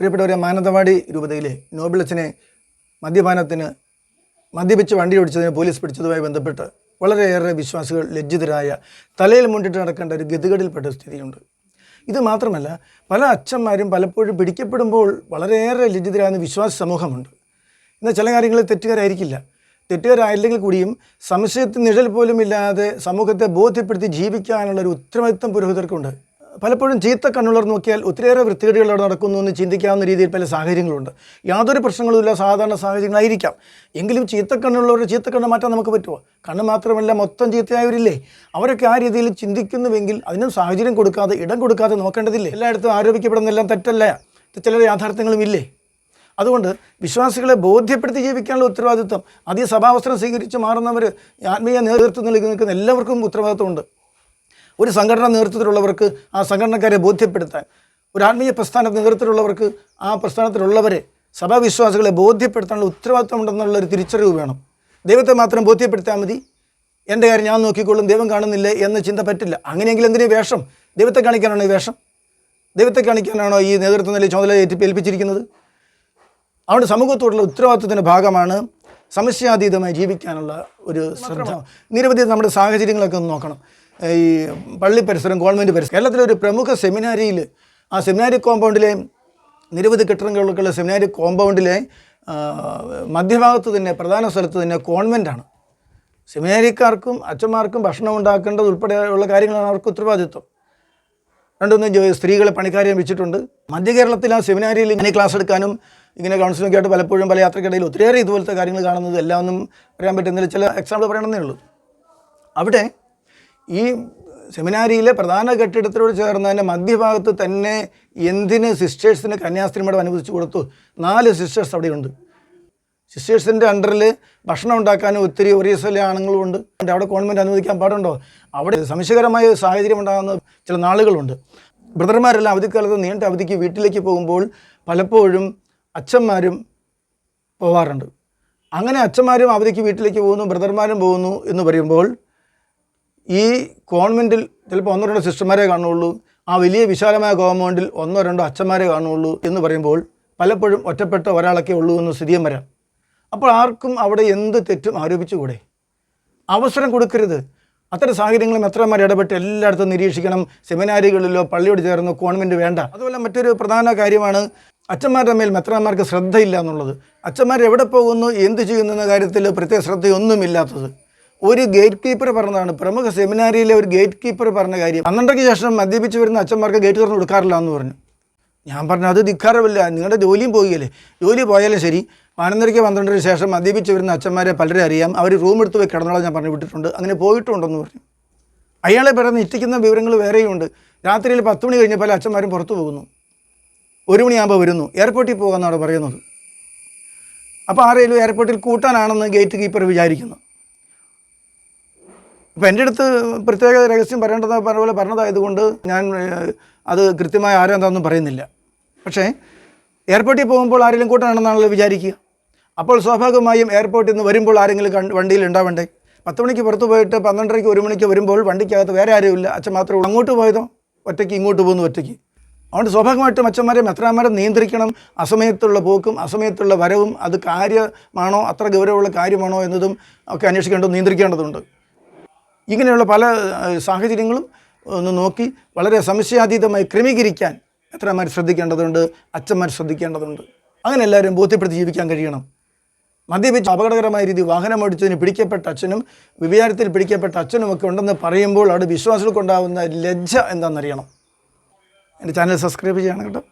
പ്രിയപ്പെട്ടവരെ മാനന്തവാടി രൂപതയിലെ നോബിളച്ചനെ മദ്യപാനത്തിന് മദ്യപിച്ച് വണ്ടി ഓടിച്ചതിന് പോലീസ് പിടിച്ചതുമായി ബന്ധപ്പെട്ട് വളരെയേറെ വിശ്വാസികൾ ലജ്ജിതരായ തലയിൽ മുണ്ടിട്ട് നടക്കേണ്ട ഒരു ഗതികടിൽപ്പെട്ട സ്ഥിതിയുണ്ട്. ഇത് മാത്രമല്ല പല അച്ഛന്മാരും പലപ്പോഴും പിടിക്കപ്പെടുമ്പോൾ വളരെയേറെ ലജ്ജിതരായ വിശ്വാസ സമൂഹമുണ്ട്. എന്നാൽ ചില കാര്യങ്ങളിൽ തെറ്റുകാരായിരിക്കില്ല. തെറ്റുകാരായില്ലെങ്കിൽ കൂടിയും സംശയത്തിന് നിഴൽ പോലും ഇല്ലാതെ സമൂഹത്തെ ബോധ്യപ്പെടുത്തി ജീവിക്കാനുള്ള ഒരു ഉത്തരവാദിത്വം പുരോഹിതർക്കുണ്ട്. പലപ്പോഴും ചീത്ത കണ്ണുള്ളർ നോക്കിയാൽ ഒത്തിരിയേറെ വൃത്തികേടുകൾ അവിടെ നടക്കുന്നു എന്ന് ചിന്തിക്കാവുന്ന രീതിയിൽ പല സാഹചര്യങ്ങളുണ്ട്. യാതൊരു പ്രശ്നങ്ങളുമില്ല സാധാരണ സാഹചര്യങ്ങളായിരിക്കാം. എങ്കിലും ചീത്ത കണ്ണുള്ളവരുടെ ചീത്ത കണ്ണ് മാറ്റാൻ നമുക്ക് പറ്റുമോ? കണ്ണ് മാത്രമല്ല മൊത്തം ചീത്തയായവരില്ലേ? അവരൊക്കെ ആ രീതിയിൽ ചിന്തിക്കുന്നുവെങ്കിൽ അതിനും സാഹചര്യം കൊടുക്കാതെ ഇടം കൊടുക്കാതെ നോക്കേണ്ടതില്ലേ? എല്ലായിടത്തും ആരോപിക്കപ്പെടുന്നതെല്ലാം തെറ്റല്ല. ചില യാഥാർത്ഥ്യങ്ങളും ഇല്ലേ? അതുകൊണ്ട് വിശ്വാസികളെ ബോധ്യപ്പെടുത്തി ജീവിക്കാനുള്ള ഉത്തരവാദിത്വം അതീ സഭാവസ്ത്രം സ്വീകരിച്ച് മാറുന്നവർ ആത്മീയ നേതൃത്വം നൽകി നിൽക്കുന്ന എല്ലാവർക്കും ഉത്തരവാദിത്വമുണ്ട്. ഒരു സംഘടനാ നേതൃത്വത്തിലുള്ളവർക്ക് ആ സംഘടനക്കാരെ ബോധ്യപ്പെടുത്താൻ ഒരു ആത്മീയ പ്രസ്ഥാന നേതൃത്വത്തിലുള്ളവർക്ക് ആ പ്രസ്ഥാനത്തിലുള്ളവരെ സഭാവിശ്വാസികളെ ബോധ്യപ്പെടുത്താനുള്ള ഉത്തരവാദിത്വം ഉണ്ടെന്നുള്ള ഒരു തിരിച്ചറിവ് വേണം. ദൈവത്തെ മാത്രം ബോധ്യപ്പെടുത്താൽ മതി. എന്റെ കാര്യം ഞാൻ നോക്കിക്കൊള്ളും ദൈവം കാണുന്നില്ല എന്ന ചിന്ത പറ്റില്ല. അങ്ങനെയെങ്കിൽ എന്തിനു വേഷം? ദൈവത്തെ കാണിക്കാനാണോ ഈ വേഷം? ദൈവത്തെ കാണിക്കാനാണോ ഈ നേതൃത്വ നിലയിൽ ചുമതല ഏറ്റിപ്പേൽപ്പിച്ചിരിക്കുന്നത് അതുകൊണ്ട് സമൂഹത്തോടുള്ള ഉത്തരവാദിത്വത്തിന്റെ ഭാഗമാണ് സമസ്യാതീതമായി ജീവിക്കാനുള്ള ഒരു ശ്രദ്ധ നിരവധി നമ്മുടെ സാഹചര്യങ്ങളൊക്കെ ഒന്ന് നോക്കണം. ഈ പള്ളി പരിസരം ഗവൺമെന്റ് പരിസരം. കേരളത്തിലെ ഒരു പ്രമുഖ സെമിനാരിയിൽ ആ സെമിനാരി കോമ്പൗണ്ടിലെ നിരവധി കെട്ടിടങ്ങളൊക്കെയുള്ള സെമിനാരി കോമ്പൗണ്ടിലെ മധ്യഭാഗത്ത് തന്നെ പ്രധാന സ്ഥലത്ത് തന്നെ കോൺവെന്റാണ് സെമിനാരിക്കാർക്കും അച്ഛന്മാർക്കും ഭക്ഷണം ഉണ്ടാക്കേണ്ടത് ഉൾപ്പെടെയുള്ള കാര്യങ്ങളാണ് അവർക്ക് ഉത്തരവാദിത്വം. രണ്ടൊന്നും സ്ത്രീകളെ പണിക്കാരെ വെച്ചിട്ടുണ്ട്. മധ്യ കേരളത്തിൽ ആ സെമിനാരിയിൽ ഇങ്ങനെ ക്ലാസ് എടുക്കാനും ഇങ്ങനെ കൗൺസിലിംഗ് ആയിട്ട് പലപ്പോഴും പല യാത്രക്കിടയിൽ ഒത്തിരിയേറെ ഇതുപോലത്തെ കാര്യങ്ങൾ കാണുന്നത് എല്ലാം ഒന്നും പറയാൻ പറ്റുന്നില്ല. ചില എക്സാമ്പിൾ പറയണമെന്നേ ഉള്ളൂ. അവിടെ ഈ സെമിനാരിയിലെ പ്രധാന കെട്ടിടത്തിനോട് ചേർന്ന് തന്നെ മധ്യഭാഗത്ത് തന്നെ എന്തിന് സിസ്റ്റേഴ്സിന് കന്യാസ്ത്രീ മഠം അനുവദിച്ചു കൊടുത്തു? നാല് സിസ്റ്റേഴ്സ് അവിടെയുണ്ട്. സിസ്റ്റേഴ്സിന്റെ അണ്ടറിൽ ഭക്ഷണം ഉണ്ടാക്കാനും ഒത്തിരി ഒറീസയിലെ ആണുങ്ങളും ഉണ്ട്. അവിടെ ഗവൺമെന്റ് അനുവദിക്കാൻ പാടുണ്ടോ? അവിടെ സംശയകരമായ സാഹചര്യം ഉണ്ടാകുന്ന ചില നാളുകളുണ്ട്. ബ്രദർമാരെല്ലാം അവധിക്കാലത്ത് നീണ്ട അവധിക്ക് വീട്ടിലേക്ക് പോകുമ്പോൾ പലപ്പോഴും അച്ഛന്മാരും പോവാറുണ്ട്. അങ്ങനെ അച്ഛന്മാരും അവധിക്ക് വീട്ടിലേക്ക് പോകുന്നു ബ്രദർമാരും പോകുന്നു എന്ന് പറയുമ്പോൾ ഈ കോൺവെന്റിൽ ചിലപ്പോൾ ഒന്നോ രണ്ടോ സിസ്റ്റർമാരെ കാണുള്ളൂ ആ വലിയ വിശാലമായ കോമ്പൗണ്ടിൽ ഒന്നോ രണ്ടോ അച്ഛന്മാരെ കാണുള്ളൂ എന്ന് പറയുമ്പോൾ പലപ്പോഴും ഒറ്റപ്പെട്ട ഒരാളൊക്കെ ഉള്ളൂ എന്ന് സ്ഥിതിയും വരാം. അപ്പോൾ ആർക്കും അവിടെ എന്ത് തെറ്റും ആരോപിച്ചുകൂടെ? അവസരം കൊടുക്കരുത്. അത്തരം സാഹചര്യങ്ങളും എത്രമാർ ഇടപെട്ട് എല്ലായിടത്തും നിരീക്ഷിക്കണം. സെമിനാരികളിലോ പള്ളിയോട് ചേർന്നോ കോൺവെന്റ് വേണ്ട. അതുപോലെ മറ്റൊരു പ്രധാന കാര്യമാണ് അച്ഛന്മാരുടെ മേൽ മെത്രാന്മാർക്ക് ശ്രദ്ധയില്ല എന്നുള്ളത്. അച്ഛന്മാർ എവിടെ പോകുന്നു എന്ത് ചെയ്യുന്നു എന്ന കാര്യത്തിൽ പ്രത്യേക ശ്രദ്ധയൊന്നുമില്ലാത്തത്. ഒരു ഗേറ്റ് കീപ്പർ പറഞ്ഞതാണ്. പ്രമുഖ സെമിനാരിയിലെ ഒരു ഗേറ്റ് കീപ്പർ പറഞ്ഞ കാര്യം പന്ത്രണ്ടരയ്ക്ക് ശേഷം മദ്യപിച്ച് വരുന്ന അച്ഛന്മാർക്ക് ഗേറ്റ് തുറന്ന് കൊടുക്കാറില്ല എന്ന് പറഞ്ഞു. ഞാൻ പറഞ്ഞു അത് ധിക്കാരമില്ല. നിങ്ങളുടെ ജോലിയും പോയില്ലേ ജോലി പോയാലും ശരി. പതിനൊന്നരയ്ക്ക് പന്ത്രണ്ടരയ്ക്ക് ശേഷം മദ്യപിച്ച് വരുന്ന അച്ഛന്മാരെ പലരെ അറിയാം. അവർ റൂം എടുത്ത് പോയി കിടന്നോളാം ഞാൻ പറഞ്ഞു വിട്ടിട്ടുണ്ട്. അങ്ങനെ പോയിട്ടുണ്ടെന്ന് പറഞ്ഞു. അയാളെ പറഞ്ഞ് ഇറ്റിക്കുന്ന വിവരങ്ങൾ വേറെയുണ്ട്. രാത്രിയിൽ പത്ത് മണി കഴിഞ്ഞപ്പോൾ അച്ഛന്മാരും പുറത്തു പോകുന്നു. ഒരു മണിയാകുമ്പോൾ വരുന്നു. എയർപോർട്ടിൽ പോകാമെന്നാണ് പറയുന്നത്. അപ്പോൾ ആരെങ്കിലും എയർപോർട്ടിൽ കൂട്ടാനാണെന്ന് ഗേറ്റ് കീപ്പർ വിചാരിക്കുന്നു. അപ്പോൾ എന്റെ അടുത്ത് പ്രത്യേക രഹസ്യം പറയേണ്ടത് പോലെ പറഞ്ഞതായതുകൊണ്ട് ഞാൻ അത് കൃത്യമായി ആരും എന്താണെന്നും പറയുന്നില്ല. പക്ഷേ എയർപോർട്ടിൽ പോകുമ്പോൾ ആരെങ്കിലും കൂട്ടാനാണെന്നാണല്ലോ വിചാരിക്കുക. അപ്പോൾ സ്വാഭാവികമായും എയർപോർട്ടിൽ നിന്ന് വരുമ്പോൾ ആരെങ്കിലും കണ്ട് വണ്ടിയിൽ ഉണ്ടാവണ്ടേ? പത്ത് മണിക്ക് പുറത്ത് പോയിട്ട് പന്ത്രണ്ടരയ്ക്ക് ഒരു മണിക്ക് വരുമ്പോൾ വണ്ടിക്കകത്ത് വേറെ ആരും ഇല്ല അച്ഛൻ മാത്രമേ ഉള്ളൂ. അങ്ങോട്ട് പോയതോ? ഒറ്റയ്ക്ക് ഇങ്ങോട്ട് പോകുന്നു ഒറ്റയ്ക്ക്. അതുകൊണ്ട് സ്വാഭാവികമായിട്ടും അച്ഛന്മാരെ മെത്രാന്മാരെ നിയന്ത്രിക്കണം. അസമയത്തുള്ള പോക്കും അസമയത്തുള്ള വരവും അത് കാര്യമാണോ അത്ര ഗൗരവമുള്ള കാര്യമാണോ എന്നതും ഒക്കെ അന്വേഷിക്കേണ്ടത് നിയന്ത്രിക്കേണ്ടതുണ്ട്. ഇങ്ങനെയുള്ള പല സാഹചര്യങ്ങളും ഒന്ന് നോക്കി വളരെ സംശയാതീതമായി ക്രമീകരിക്കാൻ എത്രമാർ ശ്രദ്ധിക്കേണ്ടതുണ്ട് അച്ഛന്മാർ ശ്രദ്ധിക്കേണ്ടതുണ്ട്. അങ്ങനെ എല്ലാവരും ബോധ്യപ്പെടുത്തി ജീവിക്കാൻ കഴിയണം. മദ്യപിച്ച് അപകടകരമായ രീതി വാഹനം ഓടിച്ചതിന് പിടിക്കപ്പെട്ട അച്ഛനും വിചാരത്തിൽ പിടിക്കപ്പെട്ട അച്ഛനും ഒക്കെ ഉണ്ടെന്ന് പറയുമ്പോൾ അവിടെ വിശ്വാസികൾക്കുണ്ടാകുന്ന ലജ്ജ എന്താണെന്നറിയണം. എന്റെ ചാനൽ സബ്സ്ക്രൈബ് ചെയ്യണം കേട്ടോ.